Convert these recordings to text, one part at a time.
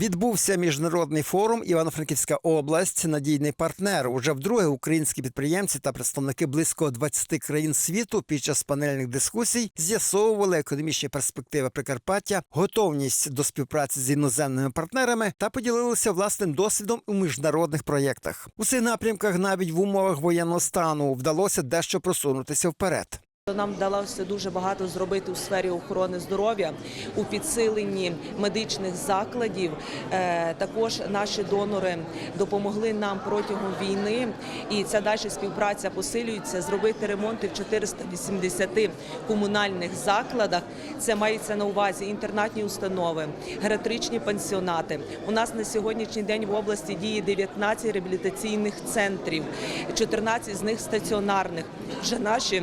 Відбувся міжнародний форум Івано-Франківська область, надійний партнер. Уже вдруге українські підприємці та представники близько 20 країн світу під час панельних дискусій з'ясовували економічні перспективи Прикарпаття, готовність до співпраці з іноземними партнерами та поділилися власним досвідом у міжнародних проєктах. У цих напрямках навіть в умовах воєнного стану вдалося дещо просунутися вперед. Нам вдалося дуже багато зробити у сфері охорони здоров'я у підсиленні медичних закладів. Е, Також наші донори допомогли нам протягом війни, і ця далі співпраця посилюється. Зробити ремонти в 480 комунальних закладах. Це мається на увазі інтернатні установи, гератричні пансіонати. У нас на сьогоднішній день в області діє 19 реабілітаційних центрів, 14 з них стаціонарних. Вже наші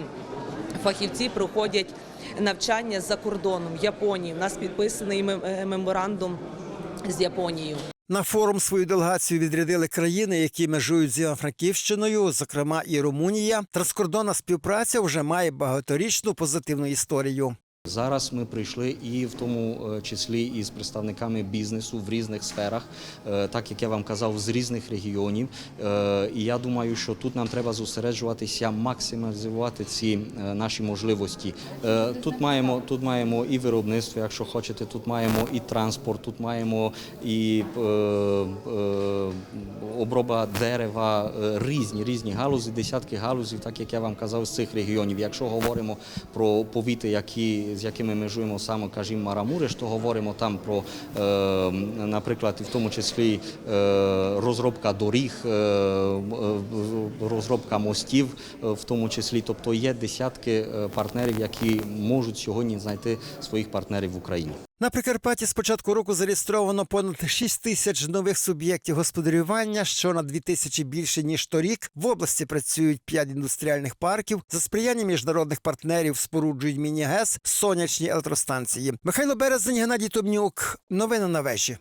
фахівці проходять навчання за кордоном Японії. У нас підписаний е, меморандум з Японією. На форум свою делегацію відрядили країни, які межують з Івано-Франківщиною, зокрема і Румунія. Транскордонна співпраця вже має багаторічну позитивну історію. Зараз ми прийшли і в тому е, числі із представниками бізнесу в різних сферах, е, так як я вам казав, з різних регіонів. Е, І я думаю, що тут нам треба зосереджуватися, максимізувати ці наші можливості. Тут маємо тут маємо і виробництво, якщо хочете, тут маємо і транспорт, тут маємо і оброба дерева, різні різні галузі, десятки галузів, так як я вам казав, з цих регіонів. Якщо говоримо про повіти, які з якими межуємо саме, кажімо, Марамури, то говоримо там про, е, наприклад, в тому числі е, розробка доріг, е, розробка мостів, в тому числі. Тобто є десятки партнерів, які можуть сьогодні знайти своїх партнерів в Україні. На Прикарпатті з початку року зареєстровано понад 6 тисяч нових суб'єктів господарювання, що на 2 тисячі більше ніж торік. В області працюють 5 індустріальних парків. За сприяння міжнародних партнерів споруджують міні-ГЕС, сонячні електростанції. Михайло Березень, Геннадій Томнюк. Новини на вежі.